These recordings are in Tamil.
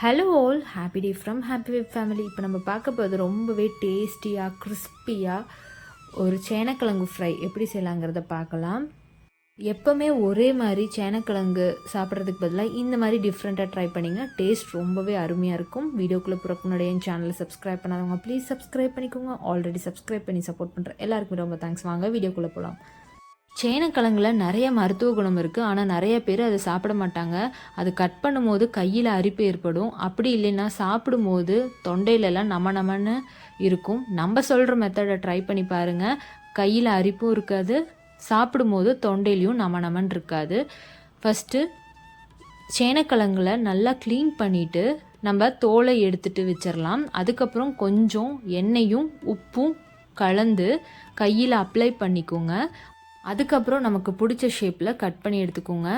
Hello all happy day from happy web family இப்போ நம்ம பார்க்க போகிறது ரொம்பவே டேஸ்டியாக கிறிஸ்பியாக ஒரு சேனக்கிழங்கு ஃப்ரை எப்படி செய்யலாங்கிறத பார்க்கலாம். எப்போவுமே ஒரே மாதிரி சேனக்கிழங்கு சாப்பிட்றதுக்கு பதிலாக இந்த மாதிரி டிஃப்ரெண்ட்டாக ட்ரை பண்ணிங்கன்னா டேஸ்ட் ரொம்பவே அருமையாக இருக்கும். வீடியோக்குள்ளே போகிறக்கு முன்னாடி என் சேனலை சப்ஸ்கிரைப் பண்ணாதவங்க ப்ளீஸ் சப்ஸ்கிரைப் பண்ணிக்கோங்க. ஆல்ரெடி சப்ஸ்கிரைப் பண்ணி சப்போர்ட் பண்ணுற எல்லாருக்குமே ரொம்ப தேங்க்ஸ் வாங்க வீடியோக்குள்ளே போகலாம் சேனக்கிழங்குல நிறைய மருத்துவ குணம் இருக்குது ஆனால் நிறைய பேர் அதை சாப்பிட மாட்டாங்க. அது கட் பண்ணும்போது கையில் அரிப்பு ஏற்படும். அப்படி இல்லைன்னா சாப்பிடும்போது தொண்டையிலலாம் நம்ம நமன்னு இருக்கும். நம்ம சொல்கிற மெத்தடை ட்ரை பண்ணி பாருங்கள் கையில் அரிப்பும் இருக்காது. சாப்பிடும்போது தொண்டையிலையும் நம்ம நமன்னு இருக்காது. ஃபஸ்ட்டு சேனக்கிழங்குல நல்லா க்ளீன் பண்ணிவிட்டு நம்ம தோலை எடுத்துட்டு வச்சிடலாம் அதுக்கப்புறம் கொஞ்சம் எண்ணெயும் உப்பும் கலந்து கையில் அப்ளை பண்ணிக்கோங்க. அதுக்கப்புறம் நமக்கு பிடிச்ச ஷேப்பில் கட் பண்ணி எடுத்துக்கோங்க.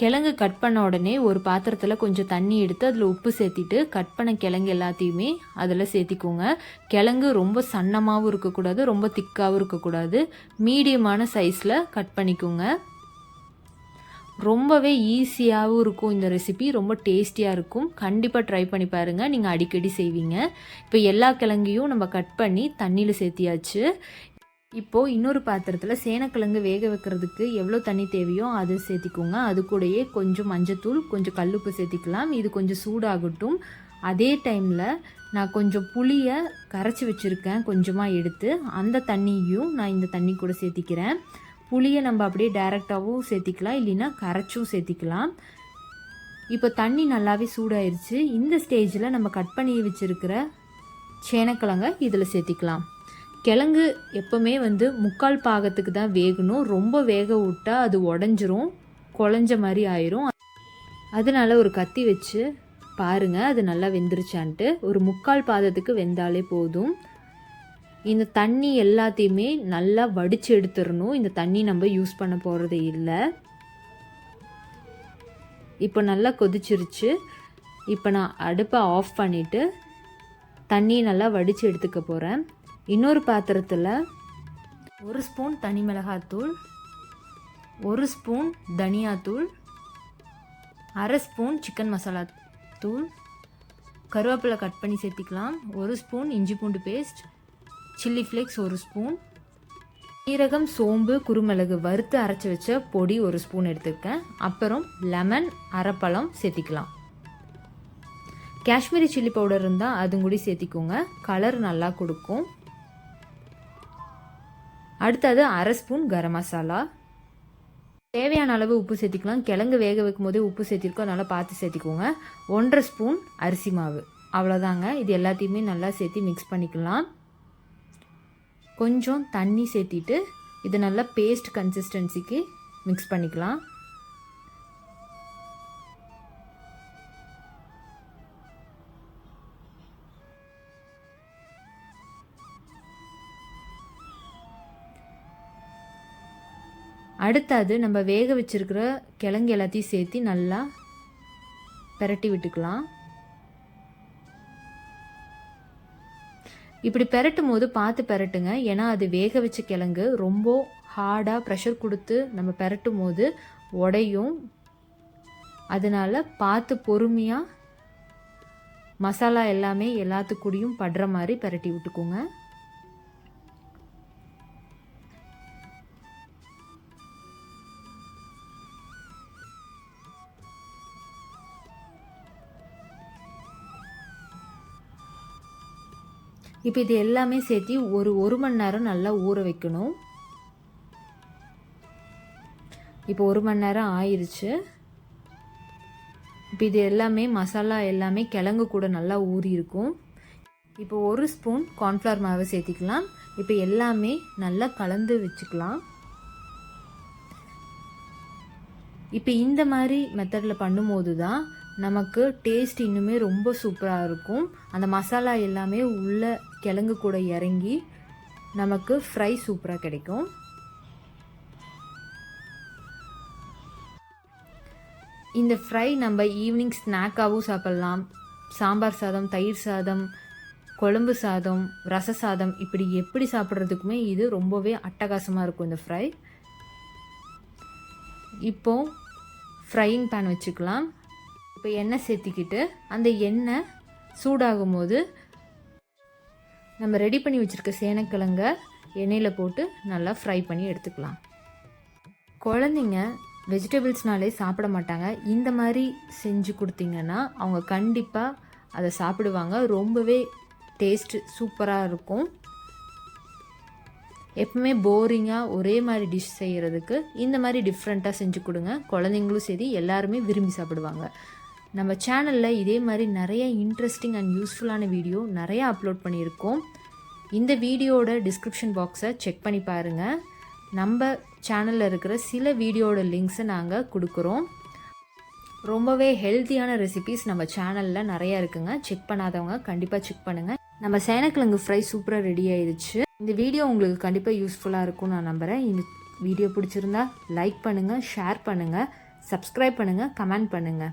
கிழங்கு கட் பண்ண உடனே ஒரு பாத்திரத்தில் கொஞ்சம் தண்ணி எடுத்து அதில் உப்பு சேர்த்திட்டு கட் பண்ண கிழங்கு எல்லாத்தையுமே அதில் சேர்த்திக்கோங்க. கிழங்கு ரொம்ப சன்னமாகவும் இருக்கக்கூடாது ரொம்ப திக்காகவும் இருக்கக்கூடாது. மீடியமான சைஸில் கட் பண்ணிக்கோங்க. ரொம்பவே ஈஸியாகவும் இருக்கும் இந்த ரெசிபி ரொம்ப டேஸ்டியாக இருக்கும். கண்டிப்பாக ட்ரை பண்ணி பாருங்கள் நீங்கள் அடிக்கடி செய்வீங்க. இப்போ எல்லா கிழங்கையும் நம்ம கட் பண்ணி தண்ணியில் சேர்த்தியாச்சு. இப்போது இன்னொரு பாத்திரத்தில் சேனக்கிழங்கு வேக வைக்கிறதுக்கு எவ்வளோ தண்ணி தேவையோ அதை சேர்த்திக்கோங்க. அது கூடயே கொஞ்சம் மஞ்சத்தூள் கொஞ்சம் கல்லுப்பு சேர்த்திக்கலாம். இது கொஞ்சம் சூடாகட்டும். அதே டைமில் நான் கொஞ்சம் புளியை கரைச்சி வச்சுருக்கேன். கொஞ்சமாக எடுத்து அந்த தண்ணியும் நான் இந்த தண்ணி கூட சேர்த்திக்கிறேன். புளியை நம்ம அப்படியே டைரெக்டாகவும் சேர்த்திக்கலாம். இல்லைன்னா கரைச்சும் சேர்த்திக்கலாம். இப்போ தண்ணி நல்லாவே சூடாயிருச்சு. இந்த ஸ்டேஜில் நம்ம கட் பண்ணி வச்சுருக்கிற சேனக்கிழங்க இதில் சேர்த்திக்கலாம். கிழங்கு எப்போவுமே வந்து முக்கால் பாகத்துக்கு தான் வேகணும். ரொம்ப வேக விட்டால் அது உடஞ்சிரும். குழஞ்ச மாதிரி ஆயிரும். அதனால ஒரு கத்தி வச்சு பாருங்கள் அது நல்லா வெந்துருச்சான்ட்டு. ஒரு முக்கால் பாதத்துக்கு வெந்தாலே போதும். இந்த தண்ணி எல்லாத்தையுமே நல்லா வடித்து எடுத்துடணும். இந்த தண்ணி நம்ம யூஸ் பண்ண போகிறது இல்லை. இப்போ நல்லா கொதிச்சிருச்சு. இப்போ நான் அடுப்பை ஆஃப் பண்ணிவிட்டு தண்ணியை நல்லா வடித்து எடுத்துக்க போகிறேன் இன்னொரு பாத்திரத்தில் ஒரு ஸ்பூன் தனி மிளகாத்தூள் ஒரு ஸ்பூன் தனியாத்தூள் அரை ஸ்பூன் சிக்கன் மசாலா தூள். கருவேப்பிலை கட் பண்ணி சேர்த்திக்கலாம். ஒரு ஸ்பூன் இஞ்சி பூண்டு பேஸ்ட் சில்லி ஃப்ளேக்ஸ் ஒரு ஸ்பூன். சீரகம் சோம்பு குருமிளகு வறுத்து அரைச்சி வச்ச பொடி ஒரு ஸ்பூன் எடுத்துருக்கேன். அப்புறம் லெமன் அரைப்பழம் சேர்த்திக்கலாம். காஷ்மீரி சில்லி பவுடர் இருந்தால் அதுங்கூடி சேர்த்திக்கோங்க. கலர் நல்லா கொடுக்கும். அடுத்தது அரை ஸ்பூன் கரம் மசாலா. தேவையான அளவு உப்பு சேர்த்திக்கலாம். கிழங்கு வேக வைக்கும் போதே உப்பு சேர்த்திருக்கோம். அதனால் பார்த்து சேர்த்திக்கோங்க. ஒன்றரை ஸ்பூன் அரிசி மாவு. அவ்வளோதாங்க இது எல்லாத்தையுமே நல்லா சேர்த்து மிக்ஸ் பண்ணிக்கலாம். கொஞ்சம் தண்ணி சேர்த்திட்டு இது நல்லா பேஸ்ட் கன்சிஸ்டன்சிக்கு மிக்ஸ் பண்ணிக்கலாம். அடுத்தது நம்ம வேக வச்சுருக்கிற கிழங்கு எல்லாத்தையும் சேர்த்து நல்லா பெரட்டி விட்டுக்கலாம். இப்படி பெரட்டும் போது பார்த்து பெரட்டுங்க. ஏன்னா அது வேக வச்ச கிழங்கு ரொம்ப ஹார்டாக ப்ரெஷர் கொடுத்து நம்ம பெரட்டும் போது உடையும். அதனால் பார்த்து பொறுமையாக மசாலா எல்லாமே எல்லாத்துக்கூடையும் படுற மாதிரி பெரட்டி விட்டுக்கோங்க. இப்போ இது எல்லாமே சேர்த்து ஒரு ஒரு மணி நேரம் நல்லா ஊற வைக்கணும். இப்போ ஒரு மணி நேரம் ஆயிடுச்சு இப்போ இது எல்லாமே மசாலா எல்லாமே கிழங்கு கூட நல்லா ஊறி இருக்கும். இப்போ ஒரு ஸ்பூன் கார்ன்ஃப்ளவர் மாவை சேர்த்திக்கலாம். இப்போ எல்லாமே நல்லா கலந்து வச்சுக்கலாம். இப்போ இந்த மாதிரி மெத்தடில் பண்ணும்போது தான் நமக்கு டேஸ்ட் இன்னுமே ரொம்ப சூப்பராக இருக்கும். அந்த மசாலா எல்லாமே உள்ள கிழங்கு கூட இறங்கி நமக்கு ஃப்ரை சூப்பராக கிடைக்கும். இந்த ஃப்ரை நம்ம ஈவினிங் ஸ்நாக்காகவும் சாப்பிட்லாம். சாம்பார் சாதம் தயிர் சாதம் குழம்பு சாதம் ரச சாதம் இப்படி எப்படி சாப்பிட்றதுக்குமே இது ரொம்பவே அட்டகாசமாக இருக்கும் இந்த ஃப்ரை இப்போது ஃப்ரையிங் பேன் வச்சுக்கலாம். இப்போ எண்ணெய் சேர்த்திக்கிட்டு அந்த எண்ணெய் சூடாகும் போது நம்ம ரெடி பண்ணி வச்சுருக்க சேனக்கிழங்க எண்ணெயில் போட்டு நல்லா ஃப்ரை பண்ணி எடுத்துக்கலாம். குழந்தைங்க வெஜிடபிள்ஸ்னாலே சாப்பிட மாட்டாங்க. இந்த மாதிரி செஞ்சு கொடுத்தீங்கன்னா அவங்க கண்டிப்பாக அதை சாப்பிடுவாங்க. ரொம்பவே டேஸ்ட் சூப்பராக இருக்கும். எப்பவுமே போரிங்காக ஒரே மாதிரி டிஷ் செய்கிறதுக்கு இந்த மாதிரி டிஃப்ரெண்ட்டாக செஞ்சு கொடுங்க. குழந்தைங்களும் சரி எல்லாருமே விரும்பி சாப்பிடுவாங்க. நம்ம சேனலில் இதே மாதிரி நிறைய இன்ட்ரெஸ்டிங் அண்ட் யூஸ்ஃபுல்லான வீடியோ நிறைய அப்லோட் பண்ணியிருக்கோம். இந்த வீடியோட டிஸ்கிரிப்ஷன் பாக்ஸை செக் பண்ணி பாருங்கள் நம்ம சேனலில் இருக்கிற சில வீடியோட லிங்க்ஸை நாங்கள் கொடுக்குறோம். ரொம்பவே ஹெல்த்தியான ரெசிபிஸ் நம்ம சேனலில் நிறையா இருக்குங்க. செக் பண்ணாதவங்க கண்டிப்பாக செக் பண்ணுங்கள் நம்ம சேனக்கிழங்கு ஃப்ரை சூப்பராக ரெடி ஆயிடுச்சு. இந்த வீடியோ உங்களுக்கு கண்டிப்பாக யூஸ்ஃபுல்லாக இருக்கும்னு நான் நம்புகிறேன் இந்த வீடியோ பிடிச்சிருந்தா லைக் பண்ணுங்கள் ஷேர் பண்ணுங்கள் சப்ஸ்கிரைப் பண்ணுங்கள் கமெண்ட் பண்ணுங்கள்